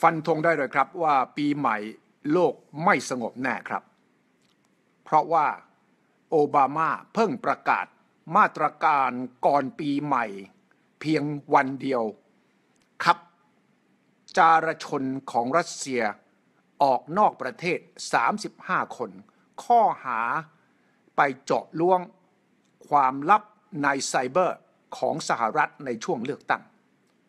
ฟันธงได้เลยครับว่าปีใหม่โลกไม่สงบแน่ครับ เพราะว่าโอบามาเพิ่งประกาศมาตรการก่อนปีใหม่ เพียงวันเดียว ครับ จารชนของรัสเซียออกนอกประเทศ 35 คน ข้อหาไปเจาะล่วงความลับในไซเบอร์ของสหรัฐในช่วงเลือกตั้ง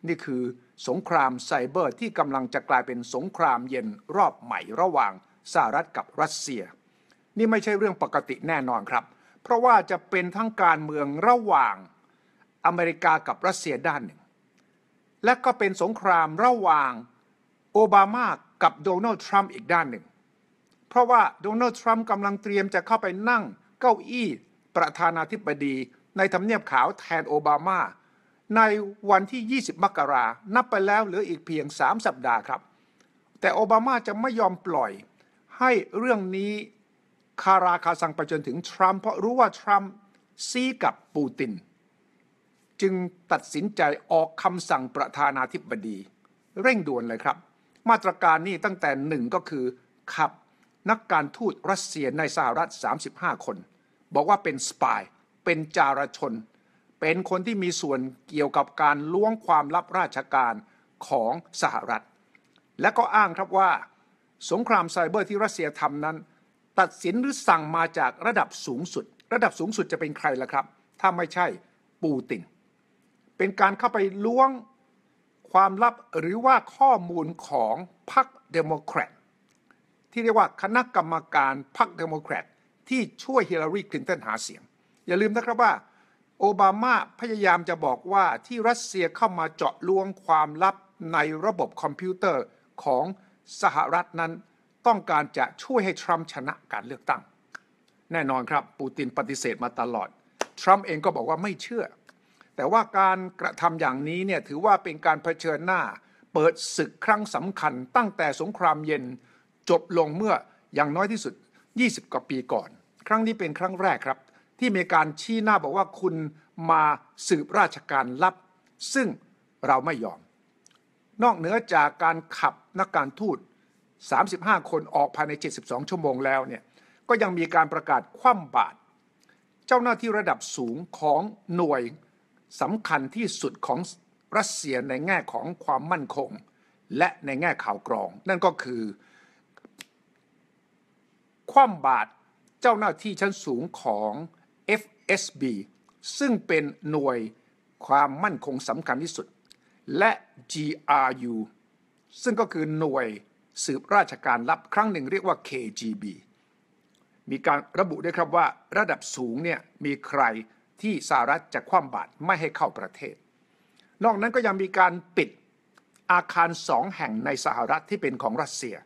นี่คือ สงครามไซเบอร์ที่กำลังจะกลายเป็นสงครามเย็นรอบใหม่ระหว่างสหรัฐกับรัสเซีย นี่ไม่ใช่เรื่องปกติแน่นอนครับ เพราะว่าจะเป็นทั้งการเมืองระหว่างอเมริกากับรัสเซียด้านหนึ่ง และก็เป็นสงครามระหว่างโอบามากับโดนัลด์ทรัมป์อีกด้านหนึ่ง เพราะว่าโดนัลด์ทรัมป์กำลังเตรียมจะเข้าไปนั่งเก้าอี้ประธานาธิบดีในทำเนียบขาวแทนโอบามา ในวันที่ 20 มกรานับไปแล้วเหลืออีกเพียง 3 สัปดาห์ครับ แต่โอบามาจะไม่ยอมปล่อยให้เรื่องนี้คาราคาซังไปจนถึงทรัมป์เพราะรู้ว่าทรัมป์ซีกับปูติน จึงตัดสินใจออกคำสั่งประธานาธิบดี เร่งด่วนเลยครับ มาตรการนี้ตั้งแต่หนึ่งก็คือขับนักการทูตรัสเซียในสหรัฐ 35 คน บอกว่าเป็นสปาย เป็นจารชน เป็นคนที่มีส่วนเกี่ยวกับการล้วงความลับราชการของสหรัฐ และก็อ้างครับว่า สงครามไซเบอร์ที่รัสเซียทำนั้น ตัดสินหรือสั่งมาจากระดับสูงสุด ระดับสูงสุดจะเป็นใครล่ะครับ ถ้าไม่ใช่ปูติน เป็นการเข้าไปล้วงความลับหรือว่าข้อมูลของพรรคเดโมแครตที่เรียกว่าคณะกรรมการพรรคเดโมแครตที่ช่วยฮิลลารีคลินตันหาเสียง อย่าลืมนะครับว่า โอบามาพยายามจะบอกว่าที่รัสเซียเข้ามาเจาะลวงความลับในระบบคอมพิวเตอร์ของสหรัฐนั้น ต้องการจะช่วยให้ทรัมป์ชนะการเลือกตั้ง แน่นอนครับ ปูตินปฏิเสธมาตลอด ทรัมป์เองก็บอกว่าไม่เชื่อ แต่ว่าการกระทำอย่างนี้เนี่ยถือว่าเป็นการเผชิญหน้า เปิดศึกครั้งสำคัญ ตั้งแต่สงครามเย็นจบลงเมื่ออย่างน้อยที่สุด 20 กว่าปีก่อน ครั้งนี้เป็นครั้งแรกครับ ที่มีการชี้หน้าบอกว่าคุณมาสืบราชการลับ ซึ่งเราไม่ยอม นอกเหนือจากการขับนักการทูต 35 คนออกภายใน 72 ชั่วโมงแล้วเนี่ยก็ยังมีการประกาศคว่ำบาตรเจ้าหน้าที่ระดับสูงของหน่วยสำคัญที่สุดของรัสเซียในแง่ของความมั่นคง และในแง่ข่าวกรอง นั่นก็คือ คว่ำบาตรเจ้าหน้าที่ชั้นสูงของ FSB ซึ่งเป็นหน่วยความมั่นคงสำคัญที่สุด และ GRU ซึ่งก็คือหน่วยสืบราชการลับครั้งหนึ่งเรียกว่า KGB มีการระบุด้วยครับว่าระดับสูงเนี่ยมีใครที่สหรัฐจะคว่ำบาตรไม่ให้เข้าประเทศ นอกนั้นก็ยังมีการปิดอาคารสองแห่งในสหรัฐที่เป็นของรัสเซีย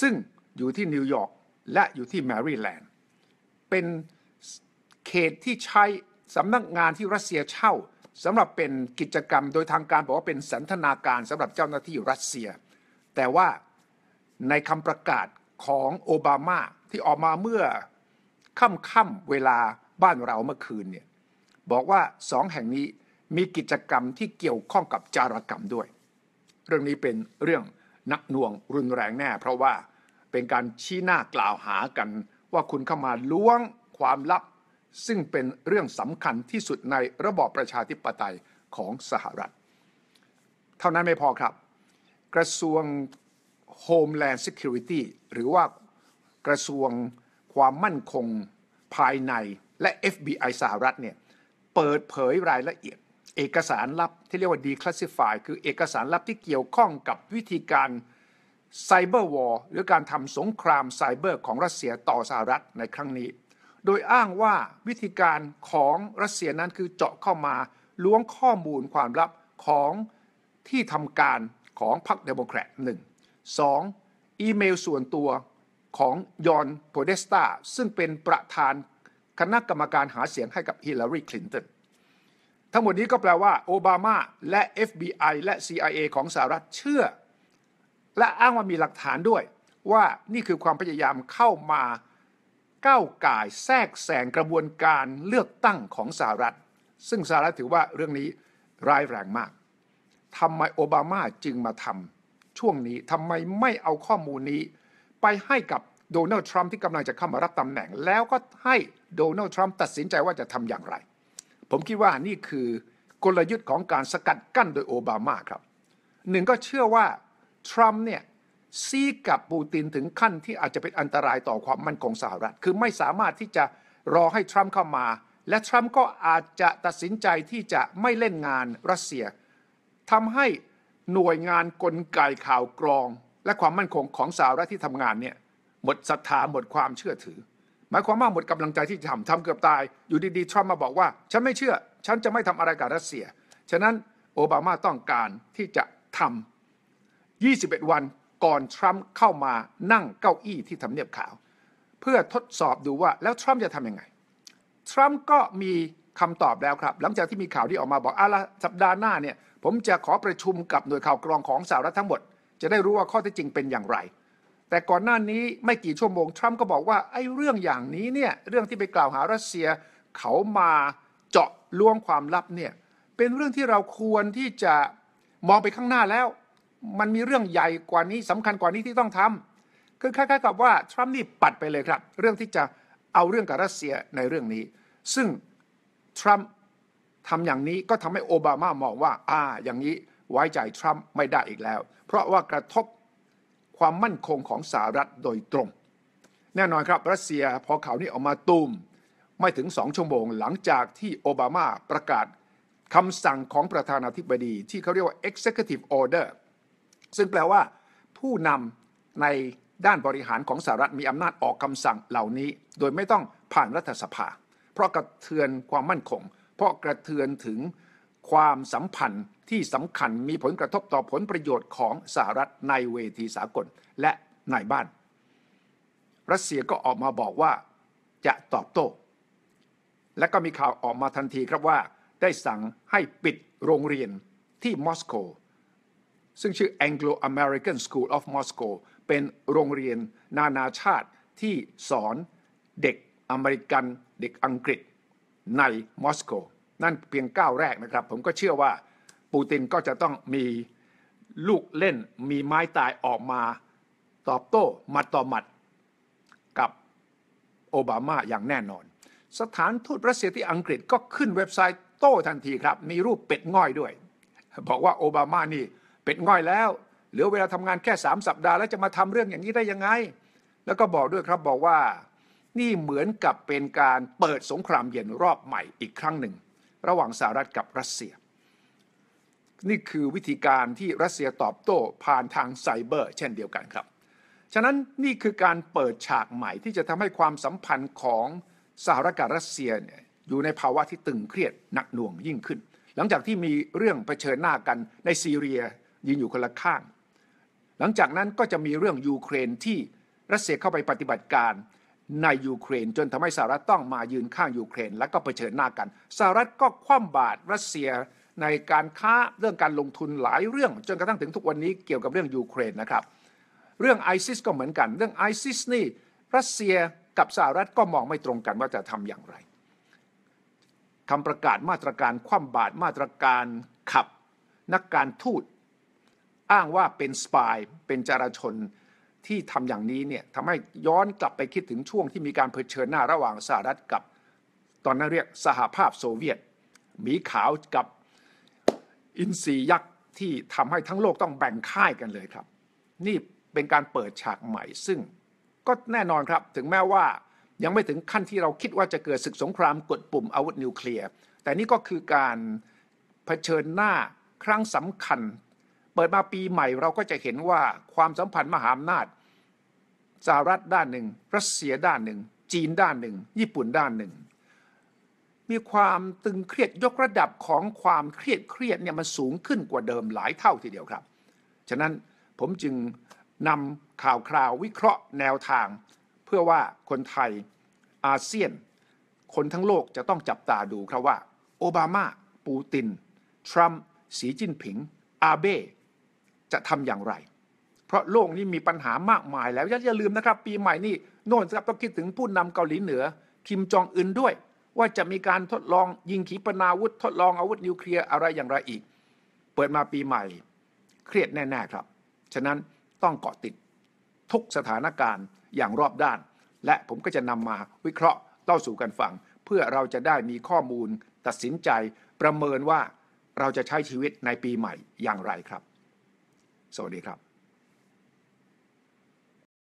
ซึ่งอยู่ที่นิวยอร์กและอยู่ที่แมริแลนด์เป็น เขตที่ใช้สำนักงานที่รัสเซียเช่าสำหรับเป็นกิจกรรมโดยทางการบอกว่าเป็นสันทนาการสำหรับเจ้าหน้าที่รัสเซีย แต่ว่าในคำประกาศของโอบามาที่ออกมาเมื่อค่ำๆเวลาบ้านเราเมื่อคืนเนี่ยบอกว่าสองแห่งนี้มีกิจกรรมที่เกี่ยวข้องกับจารกรรมด้วย เรื่องนี้เป็นเรื่องนักหน่วงรุนแรงแน่ เพราะว่าเป็นการชี้หน้ากล่าวหากันว่าคุณเข้ามาล้วงความลับ ซึ่งเป็นเรื่องสำคัญที่สุดในระบอบประชาธิปไตยของสหรัฐ เท่านั้นไม่พอครับ กระทรวง Homeland Security หรือว่ากระทรวงความมั่นคงภายในและ FBI สหรัฐเนี่ยเปิดเผยรายละเอียด เอกสารลับที่เรียกว่า declassify คือเอกสารลับที่เกี่ยวข้องกับวิธีการไซเบอร์วอร์หรือการทำสงครามไซเบอร์ของรัสเซียต่อสหรัฐในครั้งนี้ โดยอ้างว่าวิธีการของรัสเซียนั้นคือเจาะเข้ามาล้วงข้อมูลความลับของที่ทำการของพรรคเดโมแครตหนึ่งสองอีเมลส่วนตัวของยอนโพเดสตาซึ่งเป็นประธานคณะกรรมการหาเสียงให้กับฮิลลารีคลินตันทั้งหมดนี้ก็แปลว่าโอบามาและ FBI และ CIA ของสหรัฐเชื่อ และอ้างว่ามีหลักฐานด้วย ว่านี่คือความพยายามเข้ามา ก้าวก่ายแทรกแซงกระบวนการเลือกตั้งของสหรัฐ ซึ่งสหรัฐถือว่าเรื่องนี้ร้ายแรงมากทำไมโอบามาจึงมาทำช่วงนี้ทำไมไม่เอาข้อมูลนี้ ไปให้กับโดนัลด์ทรัมป์ที่กำลังจะเข้ามารับตำแหน่ง แล้วก็ให้โดนัลด์ทรัมป์ตัดสินใจว่าจะทำอย่างไร ผมคิดว่านี่คือกลยุทธ์ของการสกัดกั้นโดยโอบามาครับหนึ่งก็เชื่อว่าทรัมป์เนี่ย ซีกับปูตินถึงขั้นที่อาจจะเป็นอันตรายต่อความมั่นคงสหรัฐ คือไม่สามารถที่จะรอให้ทรัมป์เข้ามา และทรัมป์ก็อาจจะตัดสินใจที่จะไม่เล่นงานรัสเซียทำให้หน่วยงานกลไกข่าวกรอง และความมั่นคงของสหรัฐที่ทำงานเนี่ยหมดศรัทธาหมดความเชื่อถือ หมายความว่าหมดกำลังใจที่จะทำทำเกือบตาย อยู่ดีๆทรัมป์มาบอกว่า ฉันไม่เชื่อ ฉันจะไม่ทำอะไรกับรัสเซีย ฉะนั้นโอบามาต้องการที่จะทำ21 วัน ก่อนทรัมป์เข้ามานั่งเก้าอี้ที่ทำเนียบขาว เพื่อทดสอบดูว่าแล้วทรัมป์จะทำยังไง ทรัมป์ก็มีคำตอบแล้วครับ หลังจากที่มีข่าวที่ออกมาบอกอาละสัปดาห์หน้าเนี่ยผมจะขอประชุมกับหน่วยข่าวกรองของสหรัฐทั้งหมด จะได้รู้ว่าข้อเท็จจริงเป็นอย่างไร แต่ก่อนหน้านี้ไม่กี่ชั่วโมงทรัมป์ก็บอกว่าไอ้เรื่องอย่างนี้เนี่ยเรื่องที่ไปกล่าวหารัสเซียเขามาเจาะล้วงความลับเนี่ยเป็นเรื่องที่เราควรที่จะมองไปข้างหน้าแล้ว มันมีเรื่องใหญ่กว่านี้สำคัญกว่านี้ที่ต้องทำคือคล้ายๆกับว่าทรัมป์นี่ปัดไปเลยครับ เรื่องที่จะเอาเรื่องกับรัสเซียในเรื่องนี้ ซึ่งทรัมป์ทำอย่างนี้ก็ทำให้โอบามามองว่า อ่า อย่างนี้ไว้ใจทรัมป์ไม่ได้อีกแล้ว เพราะว่ากระทบความมั่นคงของสหรัฐโดยตรง แน่นอนครับรัสเซียพอข่าวนี้ออกมาตูมไม่ถึงสองชั่วโมงหลังจากที่โอบามาประกาศคำสั่งของประธานาธิบดีที่เขาเรียกว่า executive order ซึ่งแปลว่า ผู้นำในด้านบริหารของสหรัฐมีอำนาจออกคำสั่งเหล่านี้ โดยไม่ต้องผ่านรัฐสภา เพราะกระเทือนความมั่นคง เพราะกระเทือนถึงความสัมพันธ์ที่สำคัญมีผลกระทบต่อผลประโยชน์ของสหรัฐในเวทีสากลและในบ้าน รัสเซียก็ออกมาบอกว่าจะตอบโต้ และก็มีข่าวออกมาทันทีครับว่า ได้สั่งให้ปิดโรงเรียนที่มอสโก ซึ่งชื่อ Anglo American School of Moscow เป็นโรงเรียนนานาชาติที่สอนเด็กอเมริกันเด็กอังกฤษในมอสโก นั่นเพียงก้าวแรกนะครับ ผมก็เชื่อว่าปูตินก็จะต้องมีลูกเล่นมีไม้ตายออกมาตอบโต้มัดต่อมัดกับโอบามาอย่างแน่นอน สถานทูตรัสเซียที่อังกฤษก็ขึ้นเว็บไซต์โต้ทันทีครับ มีรูปเป็ดง่อยด้วย บอกว่าโอบามานี่ เป็ดง่อยแล้ว เหลือเวลาทำงานแค่สามสัปดาห์แล้วจะมาทำเรื่องอย่างนี้ได้ยังไง แล้วก็บอกด้วยครับบอกว่านี่เหมือนกับเป็นการเปิดสงครามเย็นรอบใหม่อีกครั้งหนึ่ง ระหว่างสหรัฐกับรัสเซีย นี่คือวิธีการที่รัสเซียตอบโต้ผ่านทางไซเบอร์ เช่นเดียวกันครับ ฉะนั้นนี่คือการเปิดฉากใหม่ที่จะทำให้ความสัมพันธ์ของสหรัฐกับรัสเซียเนี่ยอยู่ในภาวะที่ตึงเครียดหนักหน่วงยิ่งขึ้น หลังจากที่มีเรื่องเผชิญหน้ากันในซีเรีย ยืนอยู่คนละข้าง หลังจากนั้นก็จะมีเรื่องยูเครนที่รัสเซียเข้าไปปฏิบัติการในยูเครนจนทำให้สหรัฐต้องมายืนข้างยูเครน และก็เผชิญหน้ากันสหรัฐก็คว่ำบาตรรัสเซียในการค้าเรื่องการลงทุนหลายเรื่อง จนกระทั่งถึงทุกวันนี้เกี่ยวกับเรื่องยูเครนนะครับ เรื่องไอซิสก็เหมือนกัน เรื่องไอซิสนี่รัสเซียกับสหรัฐก็มองไม่ตรงกันว่าจะทำอย่างไรคำประกาศมาตรการคว่ำบาตรมาตรการขับ นักการทูต อ้างว่าเป็นสปายเป็นจารชนที่ทำอย่างนี้เนี่ยทำให้ย้อนกลับไปคิดถึงช่วงที่มีการเผชิญหน้าระหว่างสหรัฐกับ ตอนนั้นเรียกสหภาพโซเวียต หมีขาวกับอินทรียักษ์ที่ทำให้ทั้งโลกต้องแบ่งค่ายกันเลยครับ นี่เป็นการเปิดฉากใหม่ซึ่ง ก็แน่นอนครับถึงแม้ว่ายังไม่ถึงขั้นที่เราคิดว่าจะเกิดศึกสงครามกดปุ่มอาวุธนิวเคลียร์แต่นี่ก็คือการเผชิญหน้าครั้งสำคัญ เปิดมาปีใหม่เราก็จะเห็นว่าความสัมพันธ์มหาอำนาจสหรัฐด้านหนึ่ง รัสเซียด้านหนึ่ง จีนด้านหนึ่ง ญี่ปุ่นด้านหนึ่ง มีความตึงเครียดยกระดับของความเครียดเครียดเนี่ยมันสูงขึ้นกว่าเดิมหลายเท่าทีเดียวครับ ฉะนั้นผมจึงนำข่าวคราววิเคราะห์แนวทาง เพื่อว่าคนไทยอาเซียน คนทั้งโลกจะต้องจับตาดูครับว่า โอบามา ปูติน ทรัมป์สีจิ้นผิง อาเบ จะทำอย่างไร เพราะโลกนี้มีปัญหามากมายแล้วอย่าลืมนะครับ ปีใหม่นี่โน่นครับต้องคิดถึงผู้นำเกาหลีเหนือ คิมจองอึนด้วย ว่าจะมีการทดลองยิงขีปนาวุธ ทดลองอาวุธนิวเคลียร์อะไรอย่างไรอีก เปิดมาปีใหม่ เครียดแน่ ๆครับ ฉะนั้นต้องเกาะติดทุกสถานการณ์อย่างรอบด้าน และผมก็จะนำมาวิเคราะห์เล่าสู่กันฟัง เพื่อเราจะได้มีข้อมูล ตัดสินใจประเมินว่าเราจะใช้ชีวิตในปีใหม่อย่างไรครับ สวัสดีครับ